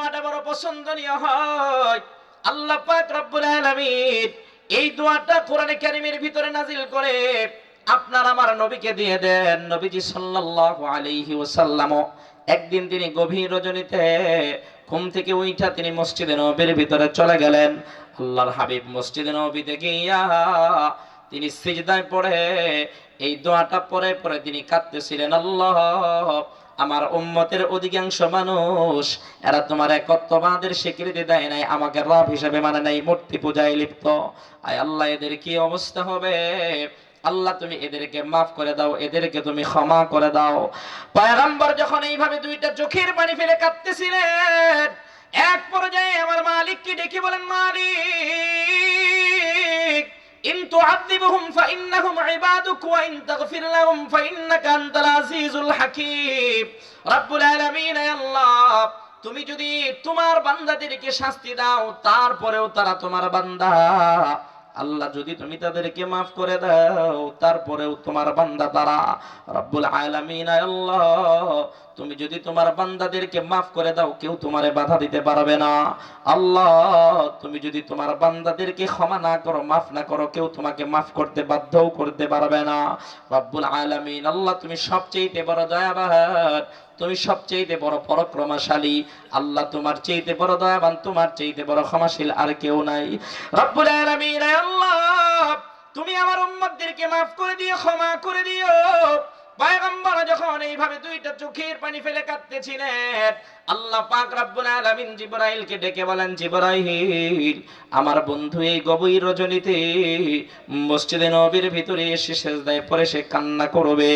দোয়াটা বড় পছন্দনীয় হয়। আল্লাহ পাক রব্বুল আলামিন এই দোয়াটা কোরআনে কারিমের ভিতরে নাজিল করে আপনার আমার নবীকে দিয়ে দেন। নবীজি সাল্লাল্লাহু আলাইহি ওয়াসাল্লাম একদিন তিনি গভীর রজনীতে ঘুম থেকে উইঠা তিনি মসজিদে নবীর ভিতরে চলে গেলেন। আল্লাহর হাবিব মসজিদে নবীতে গিয়া তিনি সিজদায় পড়ে, এই দোয়াটা পরে পরে তিনি কাঁদতেছিলেন, আল্লাহ আমার উম্মতের অধিকাংশ মানুষ, এরা তোমার একত্ববাদের স্বীকৃতি দেয় নাই, আমাকে রব হিসেবে মানে নাই, মূর্তি পূজায় লিপ্ত। আয় আল্লাহ, এদের কি অবস্থা হবে? আল্লাহ, তুমি এদেরকে মাফ করে দাও, এদেরকে তুমি ক্ষমা করে দাও। পয়গম্বর যখন এইভাবে দুইটা চোখের পানি ফেলে কাঁদতেছিলেন, এক পর্যায়ে আমার মালিককে ডেকে বলেন, মালিক ইন ফাইন্নাহুম ইবাদুক ওয়া ইন তাগফির লাহুম ফাইন্নাকা আনতাল হাকীম। আলামিন আল্লাহ, তুমি যদি তোমার বান্দাদেরকে শাস্তি দাও, তারপরেও তারা তোমার বান্দা। আল্লাহ, যদি তুমি তাদেরকে মাফ করে দাও, তারপরেও তোমার বান্দা তারা। রব্বুল আলামিন আল্লাহ তুমি যদি তোমার বান্দাদেরকে মাফ করে দাও, কেউ তোমারে বাধা দিতে পারবে না। আল্লাহ, তুমি যদি তোমার বান্দাদেরকে ক্ষমা না করো, মাফ না করো, কেউ তোমাকে মাফ করতে বাধ্যও করতে পারবে না। রব্বুল আলামিন, আল্লাহ তুমি সবচেয়ে বড় দয়াবান, তুমি সবচেয়ে বড় পরাক্রমশালী। আল্লাহ তোমার চেয়েতে বড় দয়াবান, তোমার চেয়েতে বড় ক্ষমাশীল আর কেউ নাই। রব্বুল আলামিন, আল্লাহ, তুমি আমার উম্মতদেরকে মাফ করে দিও, ক্ষমা করে দিও। পয়গম্বর যখন এইভাবে দুইটা চোখের পানি ফেলে কাঁদতেছিলেন, আল্লাহ পাক রব্বুল আলামিন জিবরাইলকে ডেকে বলেন, জিবরাইল, আমার বন্ধু এই গভীর রজনীতে মসজিদে নবীর ভিতরে এসে সেজদায় পরে সে কান্না করবে।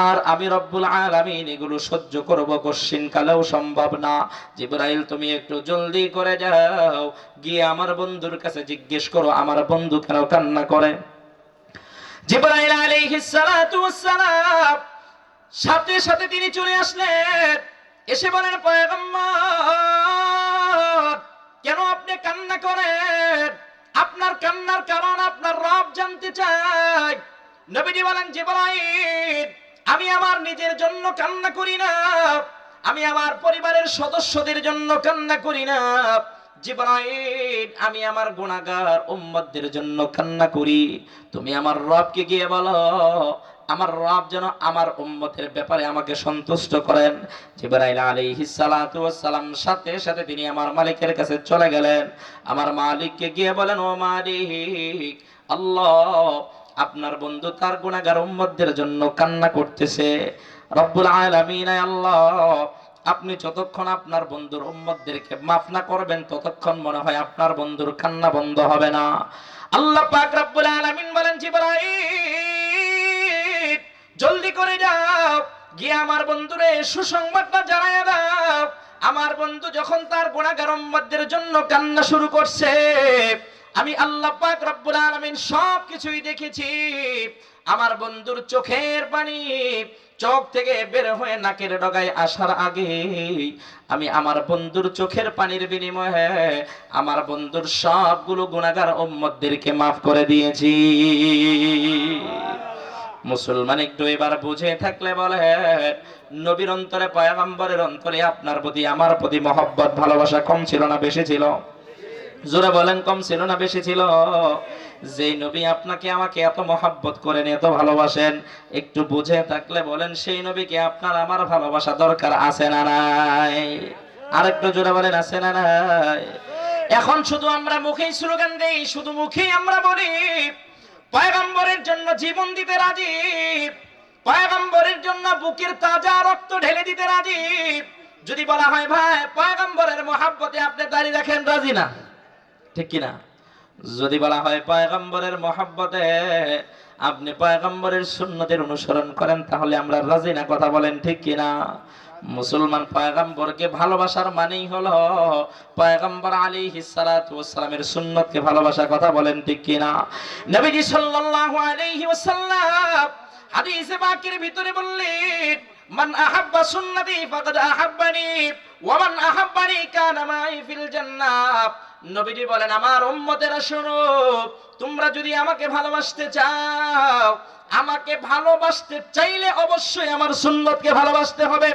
আর আমি রব্বুল আলামিন এগুলো সহ্য করব কশ্চিন কালেও সম্ভব না। জিবরাইল, তুমি একটু জলদি করে যাও। গিয়ে আমার বন্ধুর কাছে জিজ্ঞেস করো, আমার বন্ধু কেন কান্না করে? জিবরাইল আলাইহিস সালাতু ওয়াস সালাম সাথে সাথে তিনি চলে আসলেন। এসে বলেন, পয়গম্বর, কেন আপনি কান্না করেন? আপনার কান্নার কারণ আপনার রব জানতে চাই নবীজি বলেন, জিবরাইল, আমি আমার নিজের জন্য কান্না করি না। আমি আমার পরিবারের সদস্যদের জন্য কান্না করি না। জিবরাইল, আমি আমার গুনাহগার উম্মতদের জন্য কান্না করি। তুমি আমার রবকে গিয়ে বলো, আমার রব যেন আমার উম্মতের ব্যাপারে আমাকে সন্তুষ্ট করেন। জিবরাইল আলাইহিস সালাতু সালাম, সাথে সাথে তিনি আমার মালিকের কাছে চলে গেলেন। আমার মালিককে গিয়ে বলেন, ও মালিক, আল্লাহ আপনার বন্ধু তার গুনাহগার উম্মতদের জন্য কান্না করতেছে। রব্বুল আলামিন আল্লাহ আপনি যতক্ষণ আপনার বন্ধুর উম্মতদেরকে মাফ না করবেন, ততক্ষণ মনে হয় আপনার বন্ধুর কান্না বন্ধ হবে না। আল্লাহ পাক রব্বুল আলামিন বলেন, জিবরাইল, জলদি করে যাও, গিয়ে আমার বন্ধুরে সুসংবাদটা জানায় দাও। আমার বন্ধু যখন তার গুণাগার উম্মতদের জন্য কান্না শুরু করছে আমি আল্লাহ পাক রব্বুল আলামিন সব কিছুই দেখেছি। আমার বন্ধুর চোখের পানি চোখ থেকে বের হয়ে নাকের ডগায় আসার আগে আমি আমার বন্ধুর চোখের পানির বিনিময়ে আমার বন্ধুর সবগুলো গুণাগার উম্মতদেরকে মাফ করে দিয়েছি। মুসলমান একটু এবার বুঝে থাকলে বলে নবীর অন্তরে, পয়গম্বরের অন্তরে আপনার প্রতি, আমার প্রতি মহব্বত, ভালোবাসা কম ছিল না, বেশি ছিল? জোরে বলেন, কম ছিল না বেশি ছিল? যেই নবী আপনাকে আমাকে এত মহাব্বত করেন, এত ভালোবাসেন, একটু বুঝে থাকলে বলেন, সেই নবীকে আপনার আমার ভালোবাসা দরকার আছে না নাই? আরেকটু জোরে বলেন, আছে না নাই? এখন শুধু আমরা মুখেই স্লোগান দেই, শুধু মুখেই আমরা বলি, পয়গম্বরের জন্য জীবন দিতে রাজি, পয়গম্বরের জন্য বুকের তাজা রক্ত ঢেলে দিতে রাজি। যদি বলা হয়, ভাই, পয়গম্বরের মহাব্বতে আপনি দাঁড়িয়ে রাখেন, রাজি না? ঠিক কিনা? যদি বলা হয় পয়গম্বরের মহাব্বতে আপনি পয়গম্বরের সুন্নতের অনুসরণ করেন, তাহলে আমরা রাজি না, কথা বলেন ঠিক কিনা? মুসলমান পয়গম্বরকে ভালোবাসার মানেই হলো পয়গম্বর আলী হিসালামের সুন্নতকে ভালোবাসার কথা বলেন ঠিক কিনা? নবীজি সাল্লাল্লাহু আলাইহি হাদিসে পাকের ভিতরে বললেন, মান আহাব্বা সুন্নতি ফাকাদ আহাব্বানি, ওয়া মান আহাব্বানি কানা মাই ফিল জান্নাহ। নবীজি বলেন, আমার উম্মতেরা শোনো তোমরা যদি আমাকে ভালোবাসতে চাও, আমাকে ভালোবাসতে চাইলে অবশ্যই আমার সুন্নতকে ভালোবাসতে হবে।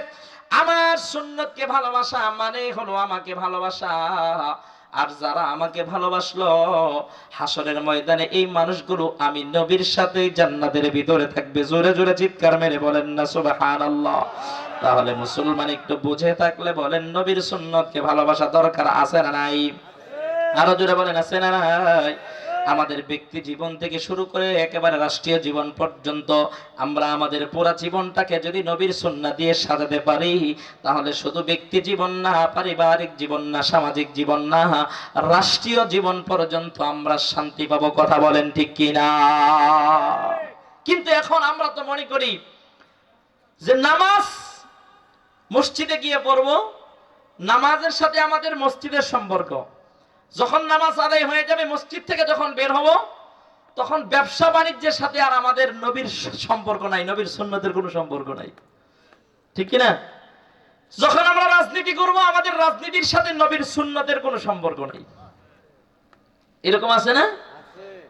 আমার সুন্নতকে ভালোবাসা মানে হলো আমাকে ভালোবাসা। আর যারা আমাকে ভালোবাসলো, হাসরের ময়দানে এই মানুষগুলো আমি নবীর সাথে জান্নাতের ভিতরে থাকবে। জোরে জোরে চিৎকার মেরে বলেন না, সুবহানাল্লাহ। তাহলে মুসলমান একটু বুঝে থাকলে বলেন, নবীর সুন্নতকে ভালোবাসা দরকার আছে না নাই? আরও জোরে বলেন, আছে না নাই? আমাদের ব্যক্তি জীবন থেকে শুরু করে একেবারে রাষ্ট্রীয় জীবন পর্যন্ত আমরা আমাদের পুরা জীবনটাকে যদি নবীর সুন্নাহ দিয়ে সাজাতে পারি, তাহলে শুধু ব্যক্তি জীবন না, পারিবারিক জীবন না, সামাজিক জীবন না, রাষ্ট্রীয় জীবন পর্যন্ত আমরা শান্তি পাবো, কথা বলেন ঠিক কিনা? কিন্তু এখন আমরা তো মনে করি যে নামাজ মসজিদে গিয়ে পড়ব, নামাজের সাথে আমাদের মসজিদের সম্পর্ক। যখন নামাজ আদায় হয়ে যাবে, মসজিদ থেকে যখন বের হব, তখন ব্যবসা বাণিজ্যের সাথে আর আমাদের নবীর সম্পর্ক নাই, নবীর সুন্নতের কোনো সম্পর্ক নাই। ঠিক কি না যখন আমরা রাজনীতি করব, আমাদের রাজনীতির সাথে নবীর সুন্নতের কোনো সম্পর্ক নাই। এরকম আছে না?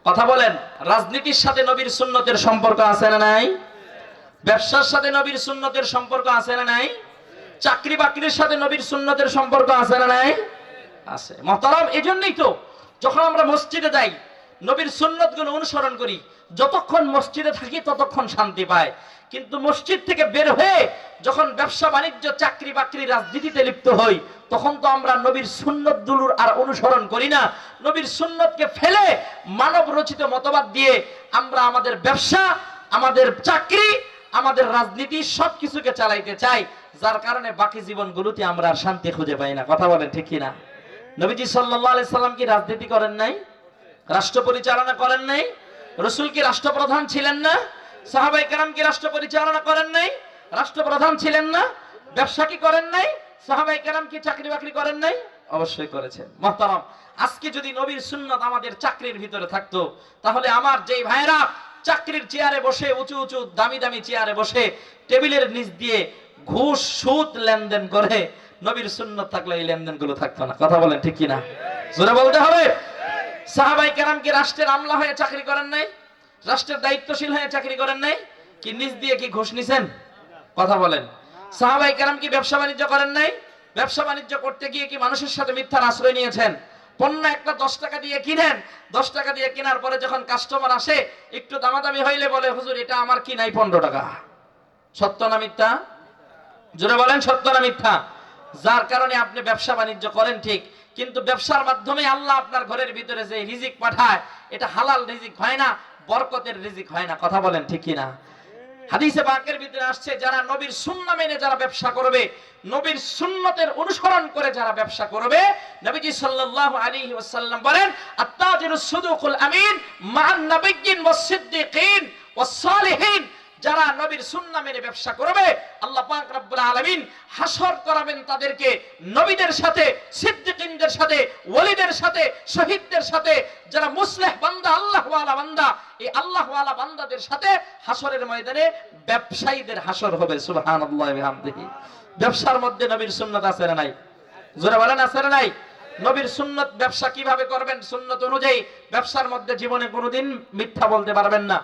কথা বলেন, রাজনীতির সাথে নবীর সুন্নতের সম্পর্ক আছে না নাই? ব্যবসার সাথে নবীর সুন্নতের সম্পর্ক আছে না নাই? চাকরি বাকরির সাথে নবীর সুন্নতের সম্পর্ক আছে না নাই? আছে। মহতারাম এই জন্যই তো যখন আমরা মসজিদে যাই, নবীর সুন্নতগুলো অনুসরণ করি, যতক্ষণ মসজিদে থাকি ততক্ষণ শান্তি পায়। কিন্তু মসজিদ থেকে বের হয়ে যখন ব্যবসা, বাণিজ্য, চাকরি, বাকরি, রাজনীতিতে লিপ্ত হই, তখন তো আমরা নবীর সুন্নতগুলোর আর অনুসরণ করি না। নবীর সুন্নতকে ফেলে মানব রচিত মতবাদ দিয়ে আমরা আমাদের ব্যবসা, আমাদের চাকরি, আমাদের রাজনীতি সবকিছুকে চালাইতে চাই। যার কারণে বাকি জীবনগুলোতে আমরা শান্তি খুঁজে পাই না। কথা বলেন ঠিক কিনা? নবীজি সাল্লাল্লাহু আলাইহি সাল্লাম কি রাজনীতি করেন নাই? রাষ্ট্র পরিচালনা করেন নাই? রসুল কি রাষ্ট্রপ্রধান ছিলেন না? সাহাবাই কেরাম কি রাষ্ট্র পরিচালনা করেন নাই? রাষ্ট্রপ্রধান ছিলেন না? ব্যবসা কি করেন নাই? সাহাবাই কেরাম কি চাকরি বাকরি করেন নাই? অবশ্যই করেছেন। মহতারাম, আজকে যদি নবীর সুন্নাত আমাদের চাকরির ভিতরে থাকতো, তাহলে আমার যেই ভাইরা চাকরির চেয়ারে বসে, উঁচু উঁচু, দামি দামি চেয়ারে বসে, টেবিলের নিচ দিয়ে ঘুষ, সুদ লেনদেন করে নবীর সুন্নত থাকলে এই লেনদেনগুলো থাকতো না। কথা বলেন ঠিক কিনা? জোরে বলতে হবে? সাহাবাই কেরাম কি রাষ্ট্রের আমলা হয়ে চাকরি করেন নাই? রাষ্ট্রের দায়িত্বশীল হয়ে চাকরি করেন নাই? কি নিজ দিয়ে কি ঘুষ নিছেন? কথা বলেন। সাহাবাই কেরাম কি ব্যবসা বাণিজ্য করেন নাই? ব্যবসা বাণিজ্য করতে গিয়ে কি মানুষের সাথে মিথ্যার আশ্রয় নিয়েছেন? পণ্য একটা দশ টাকা দিয়ে কিনেন। দশ টাকা দিয়ে কেনার পরে যখন কাস্টমার আসে, একটু দামাদামি হইলে বলে, হুজুর, এটা আমার কি নাই পনেরো টাকা? সত্য না মিথ্যা? জোরে বলেন, সত্য না মিথ্যা? যার কারণে আপনি ব্যবসা বাণিজ্য করেন ঠিক, কিন্তু ব্যবসার মাধ্যমে আল্লাহ আপনার ঘরের ভিতরে যে রিজিক পাঠায়, এটা হালাল রিজিক হয় না, বরকতের রিজিক হয় না, কথা বলেন ঠিক না হাদিসে পাকের ভিতরে আসছে, যারা নবীর সুন্নাহ মেনে যারা ব্যবসা করবে, নবীর সুন্নতের অনুসরণ করে যারা ব্যবসা করবে, নবীজি সাল্লাল্লাহু আলাইহি ওয়াসাল্লাম বলেন আত্তাজিরুস সুদুকুল আমিন মান নাবিয়্যিন ওয়াস সিদ্দিকিন ওয়াস সালিহিন যারা নবীর সুন্নাহ মেনে ব্যবসা করবে, আল্লাহ পাক রব্বুল আলামিন হাসর করাবেন তাদেরকে নবীদের সাথে, সিদ্দিকিনদের সাথে, ওলিদের সাথে, শহীদদের সাথে, যারা মুসলিহ বান্দা আল্লাহ ওয়ালা বান্দা, এই আল্লাহ ওয়ালা বান্দাদের সাথে হাসরের ময়দানে ব্যবসায়ীদের হাসর হবে, সুবহানাল্লাহি বিহামদিহি। ব্যবসার মধ্যে নবীর সুন্নাত আছে না নাই? জোরে বলেন, আছে না নাই? নবীর সুন্নত ব্যবসা কীভাবে করবেন সুন্নত অনুযায়ী, ব্যবসার মধ্যে জীবনে কোনোদিন মিথ্যা বলতে পারবেন না।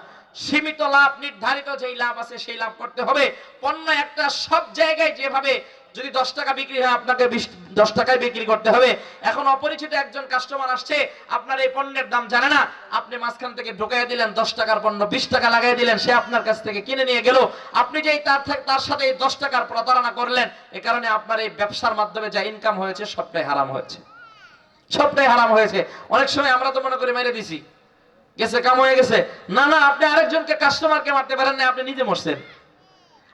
সীমিত লাভ, নির্ধারিত যেই লাভ আছে সেই লাভ করতে হবে। পণ্য একটা সব জায়গায় যেভাবে যদি দশ টাকা বিক্রি হয়, আপনাকে বিশ, দশ টাকায় বিক্রি করতে হবে। এখন অপরিচিত একজন কাস্টমার আসছে, আপনার এই পণ্যের দাম জানে না। আপনি মাঝখান থেকে ঢুকাই দিলেন, দশ টাকার পণ্য বিশ টাকা লাগাই দিলেন, সে আপনার কাছ থেকে কিনে নিয়ে গেল। আপনি যেই তার তার সাথে এই দশ টাকার প্রতারণা করলেন, এ কারণে আপনার এই ব্যবসার মাধ্যমে যা ইনকাম হয়েছে, সবটাই হারাম হয়েছে। সবটাই হারাম হয়েছে। অনেক সময় আমরা তো মনে করি মেরে দিছি। গেছে, কাম হয়ে গেছে। না না, আপনি আরেকজনকে কাস্টমারকে মারতে পারেন না আপনি নিজে মরছেন।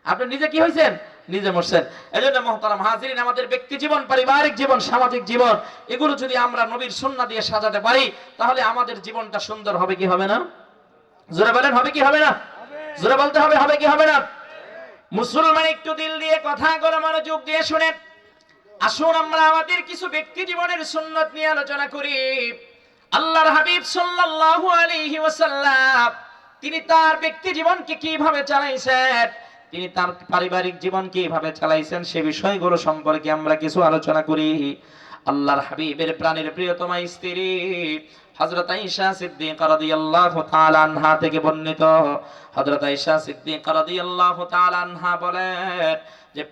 আপনি নিজে কি হয়েছেন নিজে মরছেন। এই জন্য মহতারাম হাজিরিন, আমাদের ব্যক্তি জীবন, পারিবারিক জীবন, সামাজিক জীবন, এগুলো যদি আমরা নবীর সুন্নাহ দিয়ে সাজাতে পারি, তাহলে আমাদের জীবনটা সুন্দর হবে কি হবে না? জোরে বলেন, হবে কি হবে না? জোরে বলতে হবে হবে কি হবে না? মুসলমান একটু দিল দিয়ে কথা করে মনোযোগ দিয়ে শুনেন। আসুন, আমরা আমাদের কিছু ব্যক্তি জীবনের সুন্নত নিয়ে আলোচনা করি। আল্লাহর হাবিব সাল্লাল্লাহু আলাইহি ওয়াসাল্লাম, তিনি তার ব্যক্তি জীবনকে কীভাবে চালাইছেন, তিনি তার পারিবারিক জীবন কীভাবে চালাইছেন, সে বিষয়গুলো সম্পর্কে আমরা কিছু আলোচনা করি। আল্লাহর হাবিবের প্রাণের প্রিয়তমা স্ত্রী হযরত আয়েশা সিদ্দিকা রাদিয়াল্লাহু তাআলা আনহা থেকে বর্ণিত। হযরত আয়েশা সিদ্দিকা রাদিয়াল্লাহু তাআলা আনহা বলেন যে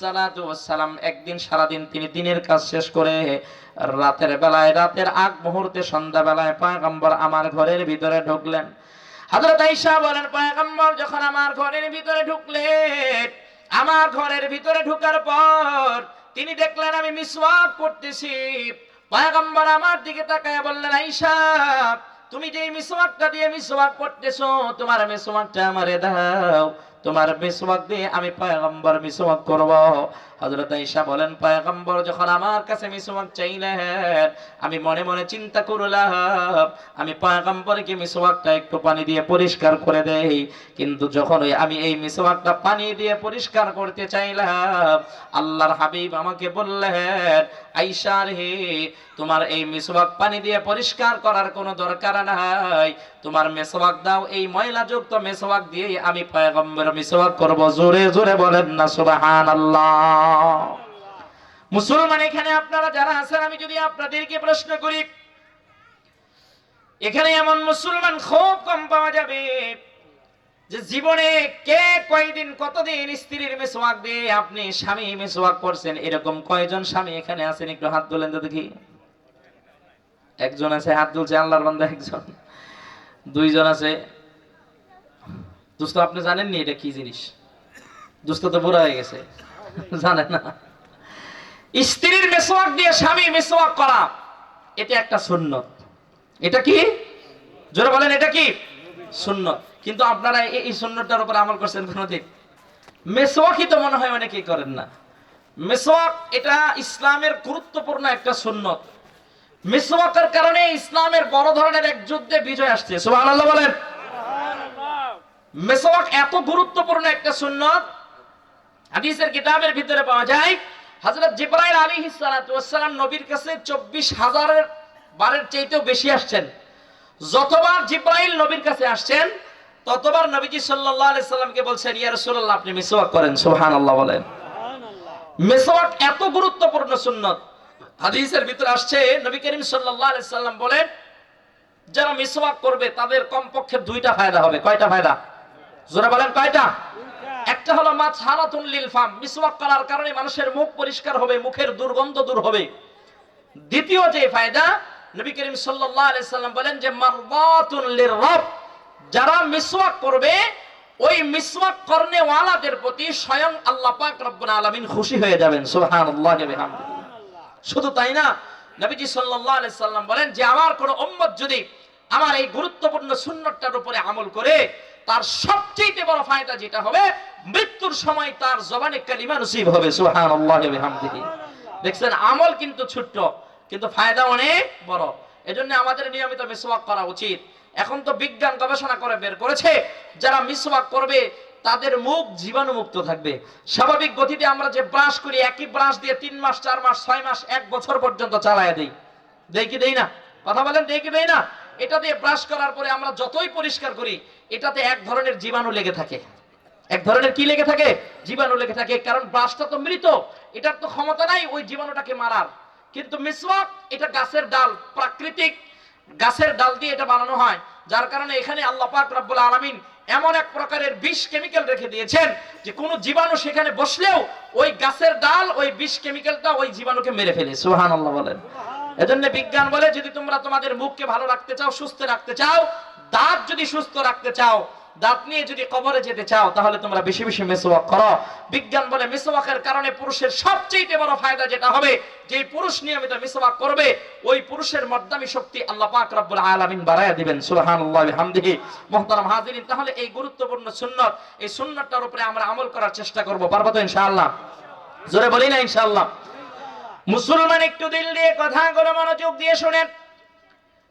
সালাতু ওয়াস একদিন সারাদিন তিনি দিনের কাজ শেষ করে রাতের বেলায়, রাতের আগ মুহূর্তে সন্ধ্যা বেলায় পয়গম্বর আমার ঘরের ভিতরে ঢুকলেন। হযরত আয়েশা বলেন পয়গম্বর যখন আমার ঘরের ভিতরে ঢুকলেন, আমার ঘরের ভিতরে ঢোকার পর তিনি দেখলেন আমি মিসওয়াক করতেছি। পয়গম্বর আমার দিকে তাকায় বললেন, আয়েশা, তুমি যে মিসওয়াকটা দিয়ে মিসওয়াক করতেছো, তোমার মিসওয়াকটা আমারে দাও। তোমার মিসওয়াক দিয়ে আমি পয়গম্বর মিসওয়াক করব। হযরত আয়েশা বলেন, পয়গম্বর যখন আমার কাছে মিসওয়াক চাইলেন, আমি মনে মনে চিন্তা করলাম, আমি পয়গম্বরকে মিসওয়াকটা একটু পানি দিয়ে পরিষ্কার করে দেই। কিন্তু যখন ওই আমি এই মিসওয়াকটা পানি দিয়ে পরিষ্কার করতে চাইলাম, আল্লাহর হাবিব আমাকে বললেন, আয়েশা রে, তোমার এই মিসওয়াক পানি দিয়ে পরিষ্কার করার কোনো দরকার নাই। তোমার মেসওয়াক দাও, এই ময়লাযুক্ত মেসওয়াক দিয়ে আমি পয়গম্বর মিসওয়াক করব। জোরে জোরে বলেন না, সুবহানাল্লাহ। মুসলমান এখানে আপনারা যারা আছেন, আমি যদি আপনাদেরকে প্রশ্ন করি, এখানে এমন মুসলমান খুব কম পাওয়া যাবে যে জীবনে কে কয়দিন, কতদিন স্ত্রীর মেসোয়াক দিয়ে আপনি স্বামী মেসোয়াক করছেন? এরকম কয়জন স্বামী এখানে আছেন? একটু হাত তোলেন তো দেখি। একজন আছে, হাত তুলছে আল্লাহর বান্দা, একজন। দুইজন আছে। দোস্ত, আপনি জানেননি এটা কি জিনিস? দোস্ত তো বুড়া হয়ে গেছে। জানেন না। স্ত্রীর মেসোয়াক দিয়ে স্বামী মেসোয়াক করা এটা একটা সুন্নত। এটা কি? জোরে বলেন এটা কি? সুন্নত। কিন্তু আপনারা এই- সুন্নতটার উপর আমল করছেন কোনোদিন? মেসোয়াকই তো মনে হয় অনেকেই করেন না। মেসোয়াক এটা ইসলামের গুরুত্বপূর্ণ একটা সুন্নত। মেসোয়াকের কারণে ইসলামের বড় ধরনের এক যুদ্ধে বিজয় আসছে। সুবহানাল্লাহ বলেন। মেসোয়াক এত গুরুত্বপূর্ণ একটা সুন্নত হাদিসের কিতাবের ভিতরে পাওয়া যায় হযরত জিবরাইল আলাইহিস সালাতু ওয়াসসালাম নবীর কাছে 24 হাজারের বারের চাইতেও বেশি আসছেন। যতবার জিব্রাইল নবীর কাছে আসছেন ততবার নবীজি সাল্লাল্লাহু আলাইহি সাল্লামকে বলছেন ইয়া রাসূলুল্লাহ আপনি মিসওয়াক করেন। সুবহানাল্লাহ বলেন। মিসওয়াক এত গুরুত্বপূর্ণ সুন্নত। হাদিসের ভিতরে আসছে নবী করিম সাল্লাল্লাহু আলাইহি সাল্লাম বলেন যারা মিসওয়াক করবে তাদের কমপক্ষে দুইটা ফায়দা হবে। কয়টা ফায়দা? জোরে বলেন কয়টা? একটা হলো মাছ হারাতুন লিল ফাম, মিসওয়াক করার কারণে মানুষের মুখ পরিষ্কার হবে, মুখের দুর্গন্ধ দূর হবে। দ্বিতীয় যে ফায়দা, নবী করিম সাল্লাল্লাহু আলাইহি সাল্লাম বলেন যে, মারদাতুন লিররাব যারা মিসওয়াক করবে, ওই মিসওয়াক করনে ওয়ালাদের প্রতি স্বয়ং আল্লাহ পাক রব্বুল আলামিন খুশি হয়ে যাবেন, সুবহানাল্লাহি ওয়া বিহামদিহি শুধু তাই না, নবীজি সাল্লাল্লাহু আলাইহি সাল্লাম বলেন যে, আমার কোন উম্মত যদি আমার এই গুরুত্বপূর্ণ সুন্নতটার উপরে আমল করে তার সবচেয়ে বড় ফায়দা যেটা হবে, মৃত্যুর সময় তার জবানে কালিমা নসিব হবে দেখছেন, আমল কিন্তু ছোট্ট, কিন্তু ফায়দা অনেক বড়। এজন্য আমাদের নিয়মিত মিসওয়াক করা উচিত। এখন তো বিজ্ঞান গবেষণা করে বের করেছে, যারা মিসওয়াক করবে, তাদের মুখ জীবাণুমুক্ত থাকবে। স্বাভাবিক গতিতে আমরা যে ব্রাশ করি, একই ব্রাশ দিয়ে তিন মাস, চার মাস, ছয় মাস, এক বছর পর্যন্ত চালায় দেই। দেই কি দেই না? কথা বলেন, দেই কি দেই না? এটা দিয়ে ব্রাশ করার পরে আমরা যতই পরিষ্কার করি, এটাতে এক ধরনের জীবাণু লেগে থাকে। এক ধরনের কি লেগে থাকে? জীবাণু লেগে থাকে, কারণ ব্রাশটা তো মৃত, এটার তো ক্ষমতা নাই ওই জীবাণুটাকে মারার। কিন্তু মিসওয়াক এটা গাছের ডাল, প্রাকৃতিক গাছের ডাল দিয়ে এটা বানানো হয়, যার কারণে এখানে আল্লাহ পাক রব্বুল আলামিন এমন এক প্রকারের বিষ কেমিক্যাল রেখে দিয়েছেন যে কোনো জীবাণু সেখানে বসলেও ওই গাছের ডাল, ওই বিষ কেমিক্যালটা ওই জীবাণুকে মেরে ফেলে। সুবহানাল্লাহ বলেন। এজন্য বিজ্ঞান বলে, যদি তোমরা তোমাদের মুখকে ভালো রাখতে চাও, সুস্থ রাখতে চাও, দাঁত যদি সুস্থ রাখতে চাও, দাঁত নিয়ে যদি কবরে যেতে চাও, তাহলে তোমরা বেশি বেশি মেসওয়াক করো। বিজ্ঞান বলে মেসওয়াকের কারণে পুরুষের সবচেয়ে বড় ফায়দা যেটা হবে যে পুরুষ নিয়মিত মেসওয়াক করবে, ওই পুরুষের মর্দামি শক্তি আল্লাহ পাক রব্বুল আলামিন বাড়ায়া দিবেন। সুবহানাল্লাহি বিহামদিহি। মুহতারাম হাজিরিন, তাহলে এই গুরুত্বপূর্ণ সুন্নত, এই সুন্নতটার উপরে আমরা আমল করার চেষ্টা করব। পারব তো ইনশাআল্লাহ? জোরে বলি না ইনশাআল্লাহ? মুসলমান একটু দিল দিয়ে কথাগুলো মনোযোগ দিয়ে শুনেন।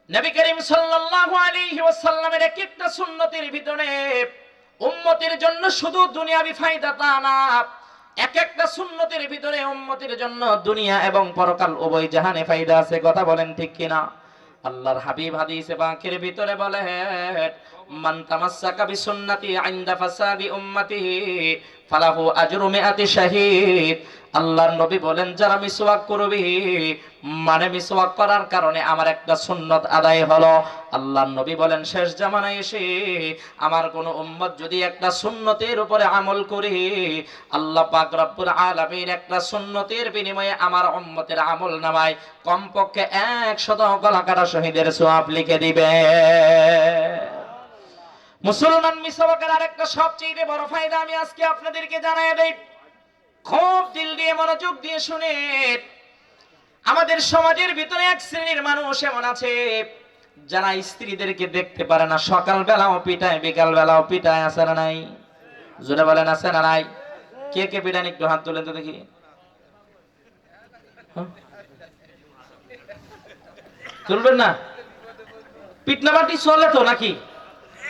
নবী করিম সাল্লাল্লাহু আলাইহি ওয়াসাল্লামের এক একটা সুন্নতের ভিতরে উম্মতের জন্য শুধু দুনিয়াবি ফায়দা তা না এক একটা সুন্নতের ভিতরে উম্মতের জন্য দুনিয়া এবং পরকাল উভয় জাহানে ফায়দা আছে, কথা বলেন ঠিক কিনা? আল্লাহর হাবিব হাদিসে পাকের ভিতরে বলে, মান তামাসসাকা বিসুন্নতি ইনদা ফাসাদি উম্মতিহি, ফালাহু আজরু মিআতি শাহিদ। আল্লাহর নবী বলেন, যারা মিসওয়াক করবে মানে মিসওয়াক করার কারণে আমার একটা সুন্নত আদায় হলো। আল্লাহর নবী বলেন, শেষ জামানায় এসে আমার কোন উম্মত যদি একটা সুন্নতের উপরে আমল করে, আল্লাহ পাক রব্বুল আলামিন একটা সুন্নতের বিনিময়ে আমার উম্মতের আমল নামায় কমপক্ষে 100 কলাকাটা শহীদের সওয়াব লিখে দিবে। মুসলমান মিসওয়াকের আরেকটা সবচেয়ে বড় ফায়দা আমি আজকে আপনাদেরকে জানাই দেই। খুব দিল দিয়ে মনোযোগ দিয়ে শুনে, আমাদের সমাজের ভিতরে এক শ্রেণির মানুষ এমন আছে, যারা স্ত্রীদেরকে দেখতে পারে না। সকাল বেলাও পিটায় বিকাল বেলাও পিটায়, আছে না নাই? জোরে বলেন, আছে না নাই? কে কে পিটান একটু হাত তুলে তো দেখি। হ্যাঁ? তুলবেন না? পিটনাবাটি চলে তো নাকি?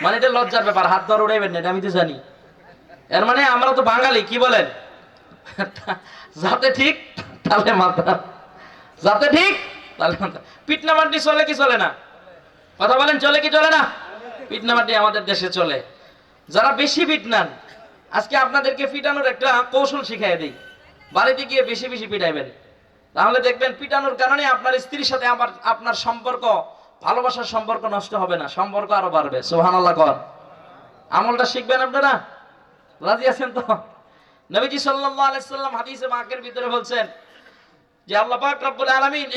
মানে এটা লজ্জার ব্যাপার, হাত ধর উড়াইবেন না, এটা আমি তো জানি। এর মানে আমরা তো বাঙালি, কি বলেন? যাতে ঠিক, তাহলে মাথা। যাতে ঠিক, তাহলে মাথা। পিটনামাটি চলে কি চলে না? কথা বলেন, চলে কি চলে না? পিটনামাটি আমাদের দেশে চলে। যারা বেশি পিটনান আজকে আপনাদেরকে পিটানোর একটা কৌশল শিখাই দিই। বাড়িতে গিয়ে বেশি বেশি পিটাইবেন। তাহলে দেখবেন পিটানোর কারণে আপনার স্ত্রীর সাথে আমার, আপনার সম্পর্ক, ভালোবাসার সম্পর্ক নষ্ট হবে না, সম্পর্ক আরও বাড়বে। সোহান আল্লাহ কর। আমলটা শিখবেন আপনারা? রাজি আছেন তো? নবীজি সাল্লাল্লাহু আলাইহি সাল্লাম হাদিসে মাকের ভিতরে বলছেন যে আল্লাহ পাক রব্বুল আলামিন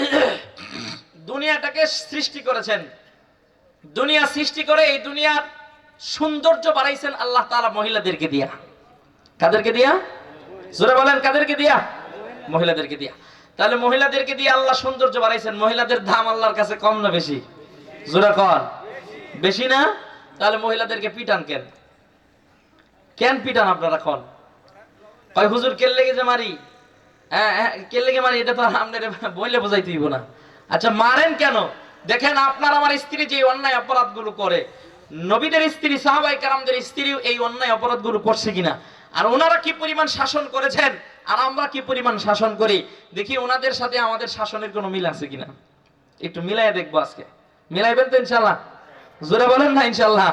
দুনিয়াটাকে সৃষ্টি করেছেন। দুনিয়া সৃষ্টি করে এই দুনিয়ার সৌন্দর্য বাড়াইছেন আল্লাহ তাআলা মহিলাদেরকে দিয়া। কাদেরকে দিয়া? জোরে বলেন, কাদেরকে দিয়া? মহিলাদেরকে দিয়া। তাহলে মহিলাদেরকে দিয়ে আল্লাহ সৌন্দর্য বাড়াইছেন। মহিলাদের দাম আল্লাহর কাছে কম না বেশি? জোরে কন বেশি না? তাহলে মহিলাদেরকে পিটান কেন? কেন পিটান আপনারা কন হুজুর কেল লেগে যে মারি? হ্যাঁ হ্যাঁ কেল লেগে মারি? এটা তো বইলে তুইব না। আচ্ছা মারেন কেন? দেখেন, আপনার আমার স্ত্রী যে অন্যায় অপরাধগুলো করে, নবীদের স্ত্রী সাহাবাই কারামদের স্ত্রীও এই অন্যায় অপরাধগুলো করছে কিনা? আর ওনারা কি পরিমাণ শাসন করেছেন? আর আমরা কি পরিমাণ শাসন করি? দেখি ওনাদের সাথে আমাদের শাসনের কোনো মিল আছে কিনা? একটু মিলাই দেখব আজকে। মিলাইবেন তো ইনশাল্লাহ জোরে বলেন না ইনশাল্লাহ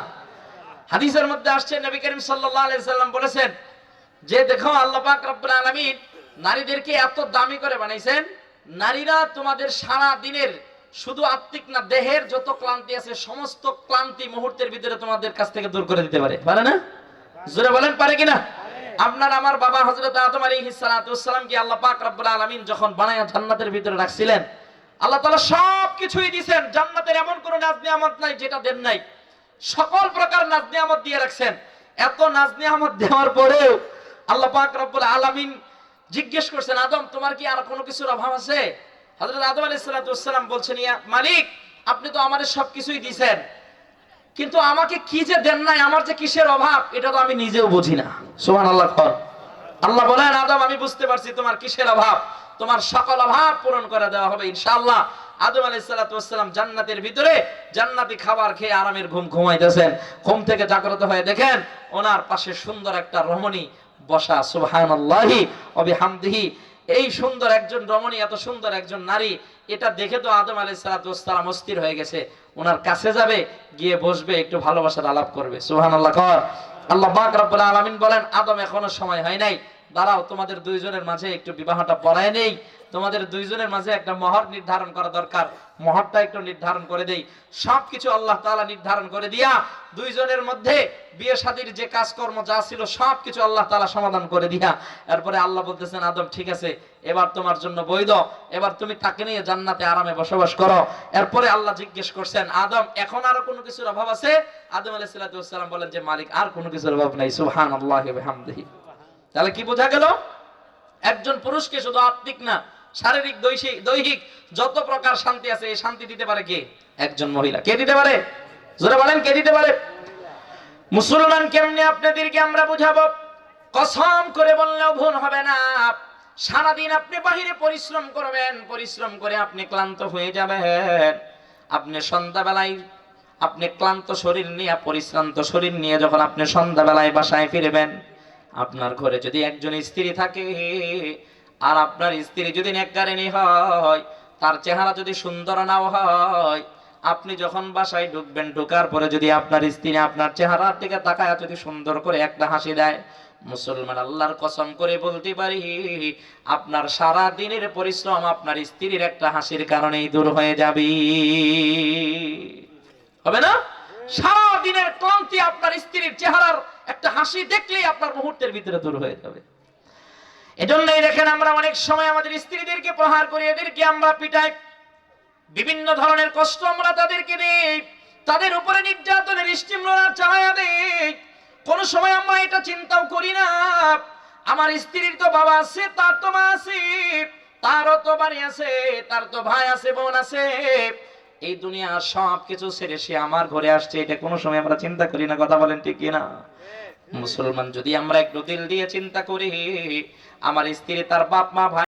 হাদিসের মধ্যে আসছে, নবী করিম সাল্লাল্লাহু আলাইহি সাল্লাম বলেছেন যে দেখো আল্লাহ পাক রব্বুল আলামিন নারীদেরকে এত দামি করে বানাইছেন, নারীরা তোমাদের সারা দিনের শুধু আত্মিক না, দেহের যত ক্লান্তি আছে, সমস্ত ক্লান্তি মুহূর্তের ভিতরে তোমাদের কাছ থেকে দূর করে দিতে পারে। পারে না? জোরে বলেন, পারে কিনা? আপনার আমার বাবা হযরত আদম আলাইহিস ওয়াসসালাম কি আল্লাহ পাক রব্বুল আলামিন যখন বানায়া জান্নাতের ভিতরে রাখছিলেন, আল্লাহ তাআলা সব কিছুই দিবেন জান্নাতের এমন কোন নাজ নিয়ামত নাই যেটা দেন নাই। সকল প্রকার নাজ নিয়ামত দিয়ে রাখছেন। এত নাজ নিয়ামত দেওয়ার পরেও আল্লাহ পাক রব্বুল আলামিন জিজ্ঞেস করছেন, আদম, তোমার কি আর কোনো কিছুর অভাব আছে? হযরত আদম আলাইহিস সালাতু ওয়াসসালাম বলছেন, ইয়া মালিক, আপনি তো আমাদের সবকিছুই দিবেন কিন্তু আমাকে কি যে দেন নাই, আমার যে কিসের অভাব, এটা তো আমি নিজেও বুঝি না। সুহান আল্লাহ কর। আল্লাহ বলেন, আদম, আমি বুঝতে পারছি তোমার কিসের অভাব। তোমার সকল অভাব পূরণ করে দেওয়া হবে ইনশাআল্লাহ। আদম ওয়াসসালাম জান্নাতের ভিতরে জান্নাতি খাবার খেয়ে আরামের ঘুম ঘুমাইতেছেন। ঘুম থেকে জাগ্রত হয়ে দেখেন, ওনার পাশে সুন্দর একটা রমণী বসা সুবহানাল্লাহি আল্লাহি এই সুন্দর একজন রমণী, এত সুন্দর একজন নারী, এটা দেখে তো আদম আলী সালাতাম অস্থির হয়ে গেছে। ওনার কাছে যাবে, গিয়ে বসবে, একটু ভালোবাসার আলাপ করবে। সুহান আল্লাহ কর। আল্লাহ রব্বুল আলামিন বলেন, আদম এখনও সময় হয় নাই। দাঁড়াও, তোমাদের দুইজনের মাঝে একটু বিবাহটা পড়ায় নেই। তোমাদের দুইজনের মাঝে একটা মহর নির্ধারণ করা দরকার। মহরটা একটু নির্ধারণ করে দেই। সবকিছু আল্লাহ তাআলা নির্ধারণ করে দিয়া দুইজনের মধ্যে বিয়ে শাদীর যে কাজকর্ম যা ছিল সবকিছু আল্লাহ তাআলা সমাধান করে দিয়া। এরপরে আল্লাহ বলতেছেন, আদম, ঠিক আছে, এবার তোমার জন্য বৈধ এবার তুমি তাকে নিয়ে জান্নাতে আরামে বসবাস করো। এরপরে আল্লাহ জিজ্ঞেস করছেন, আদম, এখন আরও কোনো কিছুর অভাব আছে? আদম ওয়াসসালাম বলেন যে, মালিক, আর কোনো কিছুর অভাব নাই। ওয়া বিহামদিহি। তাহলে কি বোঝা গেল? একজন পুরুষকে শুধু আত্মিক না শারীরিক দৈহিক দৈহিক যত প্রকার শান্তি আছে, এই শান্তি দিতে পারে কে? একজন মহিলা। কে দিতে পারে? জোরে বলেন, কে দিতে পারে? মুসলমান কেমনে আপনাদেরকে আমরা বুঝাবো? কসম করে বললেও ভুল হবে না। সারাদিন আপনি বাহিরে পরিশ্রম করবেন, পরিশ্রম করে আপনি ক্লান্ত হয়ে যাবেন। আপনি সন্ধ্যাবেলায়, আপনি ক্লান্ত শরীর নিয়ে, পরিশ্রান্ত শরীর নিয়ে যখন আপনি সন্ধ্যাবেলায় বাসায় ফিরবেন, আপনার ঘরে যদি একজন স্ত্রী থাকে আর আপনার স্ত্রী যদি নেককারিনী হয়, তার চেহারা যদি সুন্দর নাও হয়, আপনি যখন বাসায় ঢুকবেন, ঢোকার পরে যদি আপনার স্ত্রী আপনার চেহারার দিকে তাকায়, যদি সুন্দর করে একটা হাসি দেয়, মুসলমান আল্লাহর কসম করে বলতে পারি, আপনার সারা দিনের পরিশ্রম আপনার স্ত্রীর একটা হাসির কারণেই দূর হয়ে যাবে। হবে না? সারা দিনের ক্লান্তি আপনার স্ত্রীর চেহারার একটা হাসি দেখলেই আপনার মুহূর্তের ভিতরে দূর হয়ে যাবে। এজন্যই দেখেন আমরা অনেক সময় আমাদের স্ত্রীদেরকে প্রহার করি, এদেরকে আমরা পিটাই। বিভিন্ন ধরনের কষ্ট আমরা তাদেরকে দিই, তাদের উপরে নির্যাতনের স্টিমরা চালাইয়া দেই। কোন সময় আমরা এটা চিন্তাও করি না, আমার স্ত্রীর তো বাবা আছে, তার তো মা আছে, তারও তো বাড়ি আছে, তার তো ভাই আছে, বোন আছে। এই দুনিয়া সব কিছু ছেড়ে সে আমার ঘরে আসছে, এটা কোনো সময় আমরা চিন্তা করি না, কথা বলেন ঠিক কিনা? মুসলমান যদি আমরা একটু দিল দিয়ে চিন্তা করি আমার স্ত্রী তার বাপ মা ভাই